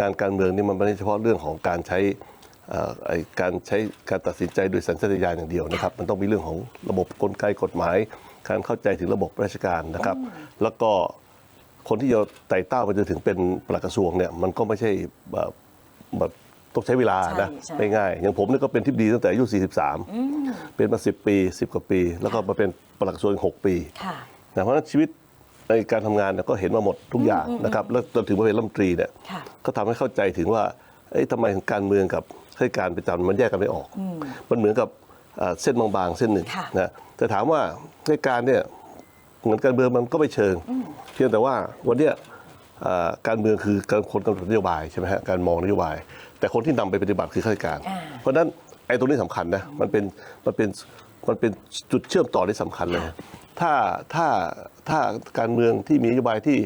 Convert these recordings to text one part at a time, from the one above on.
งานการเมืองนี่มันไม่ได้เฉพาะเรื่องของการใช้เอ่อไอ้การใช้การตัดสินใจโดยสัญชาตญาณอย่างเดียวนะครับ มันต้องมีเรื่องของระบบกลไกกฎหมาย การเข้าใจถึงระบบราชการนะครับ แล้วก็คนที่จะไต่เต้าไปจนถึงเป็นปลัดกระทรวงเนี่ยมันก็ไม่ใช่แบบแบบต้องใช้เวลานะใช่ใช่ไม่ง่ายอย่างผมเนี่ยก็เป็นทิบดีตั้งแต่อายุ 43 เป็นมา 10 ปี 10 กว่าปี แล้วก็มาเป็นปลัดกระทรวงอีก6ปีค่ะนะเพราะฉะนั้นชีวิต ในการทำงานเนี่ยก็เห็นมาหมดทุกอย่างนะครับแล้วจนถึงมาเป็นรัฐมนตรีเนี่ยค่ะก็ทำให้เข้าใจถึงว่าเอ๊ะทำไมการเมืองกับข้าราชการประจำมันแยกกันไม่ออก มันเหมือนกับเอ่อเส้นบางๆ เส้นหนึ่งค่ะนะแต่ถามว่าข้าราชการเนี่ยเหมือนการเมืองมันก็ไม่เชิง เพียงแต่ว่าวันเนี้ยเอ่อการเมืองคือการคนกำหนดนโยบายใช่ไหมฮะการมองนโยบาย แต่คนที่นำไปปฏิบัติคือข้าราชการอ่าเพราะฉะนั้นไอ้ตรงนี้สำคัญนะมันเป็นมันเป็นมันเป็นจุดเชื่อมต่อที่สำคัญเลย ถ้าถ้าถ้าการเมืองที่มีนโยบายที่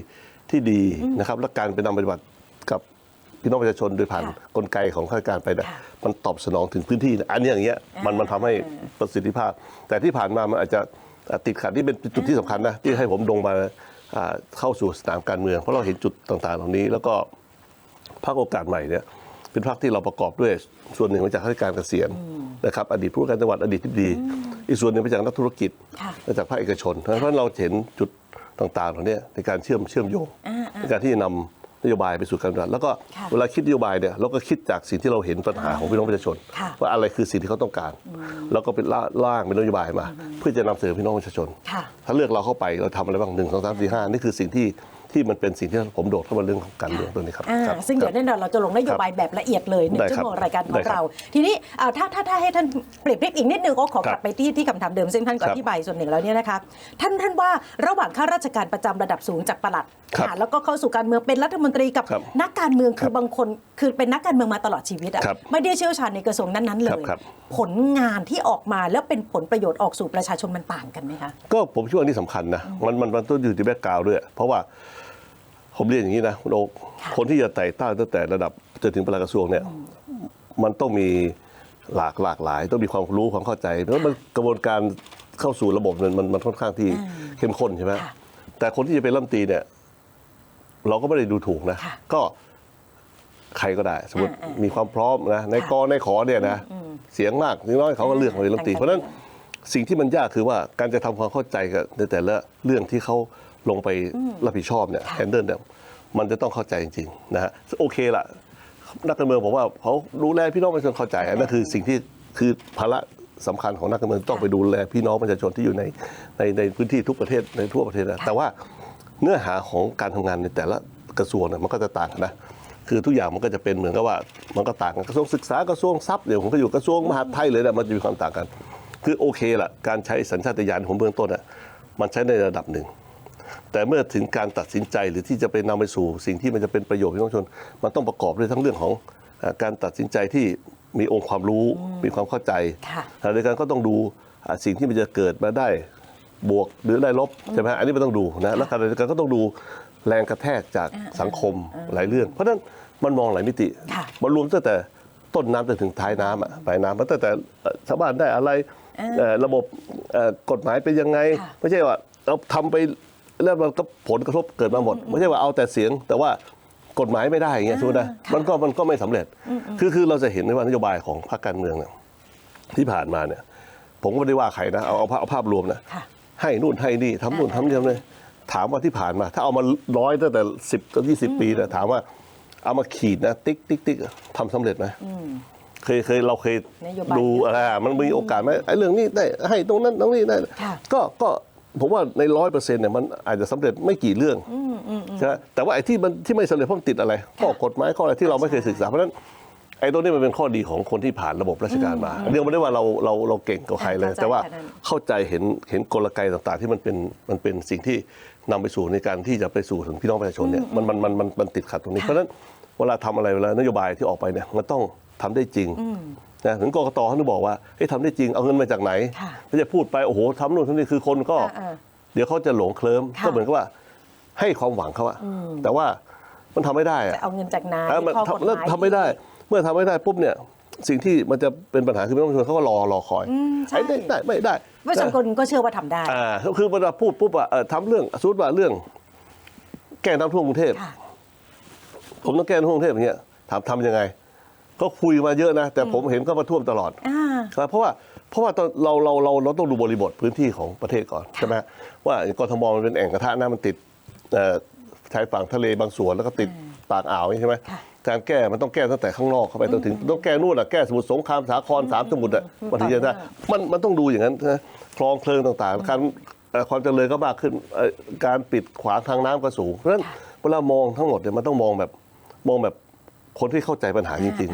ที่ดีนะครับ และการไปนำปฏิบัติกับพี่น้องประชาชนโดยผ่านค่ะกลไกของข้าราชการไปเนี่ยค่ะมันตอบสนองถึงพื้นที่นะอันนี้อย่างเงี้ยมันมันทำให้ประสิทธิภาพ แต่ที่ผ่านมามันอาจจะติดขัดที่เป็นจุดที่สำคัญนะที่ให้ผมลงมาอ่าเข้าสู่สนามการเมือง เพราะเราเห็นจุดต่างๆ เหล่านี้ แล้วก็พรรคโอกาสใหม่เนี่ย เป็นพรรคที่เราประกอบด้วย ส่วนหนึ่งมาจากข้าราชการเกษียณนะครับอดีตผู้ว่าการจังหวัดอดีตที่ดี อีกส่วนหนึ่งมาจากนักธุรกิจค่ะมาจากภาคเอกชน เพราะฉะนั้นเราเห็นจุดต่างๆเหล่านี้ในการเชื่อมเชื่อมโยงในการที่จะนำนโยบายไปสู่การปฏิบัติแล้วก็ค่ะเวลาคิดนโยบายเนี่ยเราก็คิดจากสิ่งที่เราเห็นปัญหาของพี่น้องประชาชนค่ะว่าอะไรคือสิ่งที่เขาต้องการ แล้วก็เป็นร่างเป็นนโยบายมา เพื่อจะนำเสนอพี่น้องประชาชนค่ะถ้าเลือกเราเข้าไปเราทำอะไรบ้างหนึ่งสองสามสี่ห้านี่คือสิ่งที่ ที่มันเป็นสิ่งที่ผมโดดเข้ามาเรื่องของการเมืองตัวนี้ครับอ่าครับ ซึ่งเดี๋ยวครับแน่นอนเราจะลงนโยบายแบบละเอียดเลยหนึ่งได้ชั่ครับวโมงรายการขได้องครับเรา ทีนี้อ่าถ้าถ้าถ้าให้ท่านเปรียบเทียบอีกนิดนึงก็ขอกครัลับบไปที่ที่คำถามเดิมซึ่งท่านก็ครัอบธิบายส่วนหนึ่งแล้วเนี่ยนะคะท่านท่านว่าระหว่างข้าราชการประจำระดับสูงจากปลัดครับอ่าแล้วก็เข้าสู่การเมืองเป็นรัฐมนตรีกับครับนักการเมืองคืครัอบบางคนคือเป็นนักการเมืองมาตลอดชีวิตอะครับไม่ได้เชี่ยวชาญในกระทรวงนั้นๆเลครับยครับ ผลงานที่ออกมาแล้วเป็นผลประโยชน์ออกสู่ประชาชนมันต่างกันไหมคะ ก็ผมคิดว่านี่สำคัญนะมันมันมันต้องอยู่ที่แบ็กกราวด้วย เพราะว่า ผมเรียนอย่างนี้นะคุณโอ๊คค่ะคนที่จะไต่เต้าตั้งแต่ระดับจนถึงปลัดกระทรวงเนี่ยมันต้องมีหลากหลากหลาย ต้องมีความรู้ความเข้าใจเพราะมันกระบวนการเข้าสู่ระบบมันมันมันค่อนข้างที่อืมเข้มข้นใช่ไหมค่ะแต่คนที่จะเป็นรัฐมนตรีเนี่ย เราก็ไม่ได้ดูถูกนะค่ะก็ใครก็ได้ สมมติอ่าอ่ามีมีความพร้อมนะในค่ะกอในขอเนี่ยนะเสียงมากนิดน้อยเขาก็เลือกมาเป็นรัฐมนตรีอ่าเพราะฉะนั้นสิ่งที่มันยากคือว่าการจะทำความเข้าใจกับในแต่ละเรื่องที่เขา ลงไปรับผิดชอบเนี่ยค่ะแฮนเดิลเนี่ยมันจะต้องเข้าใจจริงๆนะฮะโอเคละนักการเมืองผมว่าเขาดูแลพี่น้องประชาชนเข้าใจอันนั้นคือสิ่งที่คือภาระสำคัญของนักการเมืองต้องไปดูแลพี่น้องประชาชนที่อยู่ในในในพื้นที่ทุกประเทศในทั่วประเทศนะแต่ว่าเนื้อหาของการทำงานในแต่ละกระทรวงเนี่ยมันก็จะต่างกันนะคือทุกอย่างมันก็จะเป็นเหมือนกับว่ามันก็ต่างกันกระทรวงศึกษากระทรวงทรัพย์เดี๋ยวผมก็อยู่กระทรวงมหาดไทยเลยนะมันจะมีความต่างกัน คือโอเคละการใช้สัญชาตญาณของเบื้องต้นอะมันใช้ในระดับหนึ่ง แต่เมื่อถึงการตัดสินใจหรือที่จะไปนำไปสู่สิ่งที่มันจะเป็นประโยชน์พี่น้องประชาชน มันต้องประกอบด้วยทั้งเรื่องของเอ่อการตัดสินใจที่มีองค์ความรู้มีความเข้าใจค่ะขณะเดียวกันก็ต้องดูอ่าสิ่งที่มันจะเกิดมาได้บวกหรือได้ลบใช่ไหมฮะอันนี้มันต้องดูนะแล้วขณะเดียวกันก็ต้องดูแรงกระแทกจากสังคมหลายเรื่อง เพราะฉะนั้นมันมองหลายมิติค่ะมันรวมตั้งแต่ต้นน้ำจนถึงท้ายน้ำอะปลายน้ำมันตั้งแต่เอ่อชาวบ้านได้อะไรเอ่อระบบเอ่อกฎหมายเป็นยังไงค่ะไม่ใช่ว่าเราทำไป แล้วมันก็ผลกระทบเกิดมาหมด ไม่ใช่ว่าเอาแต่เสียง แต่ว่ากฎหมายไม่ได้อย่างเงี้ยสมมตินะมันก็มันก็ไม่สำเร็จ คือคือเราจะเห็นได้ว่านโยบายของพรรคการเมืองเนี่ยที่ผ่านมาเนี่ย ผมก็ไม่ได้ว่าใครนะเอาเอาภาพเอาภาพรวมนะค่ะให้นู่นให้นี่ทำนู่นทำนี่ทำนี่ถามว่าที่ผ่านมา ถ้าเอามาร้อยตั้งแต่สิบถึงยี่สิบปีนะถามว่าเอามาขีดนะ ติ๊กติ๊กติ๊กทำสำเร็จไหมเคยเคยเราเคยนโยบายดูเยอะอะไรอะมันมีโอกาสไหมไอ้เรื่องนี้ได้ให้ตรงนั้นตรงนี้ได้ค่ะก็ก็ ผมว่าในร้อยเปอร์เซ็นต์เนี่ยมันอาจจะสำเร็จไม่กี่เรื่องใช่ไหมแต่ว่าไอ้ที่มันที่ไม่สำเร็จเพราะมันติดอะไรข้อกฎหมายข้ออะไรที่เราไม่เคยศึกษาเพราะฉะนั้นไอ้ตัวนี้มันเป็นข้อดีของคนที่ผ่านระบบราชการมาเรียกไม่ได้ว่าเราเราเราเก่งกว่าใครเลยเข้าใจแต่ว่าค่ะนั่นเข้าใจเห็นเห็นกลไกต่างๆ ที่มันเป็นมันเป็นสิ่งที่นำไปสู่ในการที่จะไปสู่ถึงพี่น้องประชาชนเนี่ยมันมันมันมันมันติดขัดตรงนี้เพราะฉะนั้นเวลาทำอะไรเวลานโยบายที่ออกไปเนี่ยมันต้อง ทำได้จริงนะถึงกกตเขาถึงบอกว่าเฮ้ยทำได้จริงเอาเงินมาจากไหนค่ะไม่ใช่พูดไปโอ้โหทำนู่นทำนี่คือคนก็อ่าเดี๋ยวเขาจะหลงเคลิ้มค่ะก็เหมือนกับว่า ให้ความหวังเขาอะแต่ว่ามันทำไม่ได้อะจะเอาเงินจากไหนเออมันข้อกฎหทำแล้วมายทำไม่ได้ เมื่อทำไม่ได้ปุ๊บเนี่ยสิ่งที่มันจะเป็นปัญหาคือพี่น้องประชาชนเขาก็รอรอคอยอืมใช่ไอ้ได้ได้ไม่ได้ประชาชนก็เชื่อว่าทำได้อ่าก็คือเวลาพูดปุ๊บอะเอ่อทำเรื่องสมมติว่าเรื่อง แก้น้ำท่วมกรุงเทพค่ะผมต้องแก้ที่กรุงเทพอย่างเงี้ยถามทำยังไง ก็คุยมาเยอะนะ แต่ผมเห็นก็มาท่วมตลอดอ่า ครับเพราะว่าเพราะว่าตอนเราเราเราเราต้องดูบริบทพื้นที่ของประเทศก่อนใช่ไหมว่ากทมมันเป็นแอ่งกระทะน้ำมันติดเอ่อชายฝั่งทะเลบางส่วนแล้วก็ติดปากอ่าวใช่ไหมค่ะการแก้มันต้องแก้ตั้งแต่ข้างนอกเข้าไปจนถึงต้องแก้นู่นอะแก้สมุทรสงครามสาครสามสมุทรอะอืมมันถึงจะได้ต่อเนื่องมันมันต้องดูอย่างนั้นนะคลองเพลิงต่างๆการเอ่อความเจริญก็มากขึ้นเอ่อการปิดขวางทางน้ำก็สูงเพราะฉะนั้นเวลามองทั้งหมดเนี่ยมันต้องมองแบบมองแบบ คนที่เข้าใจปัญหาจริง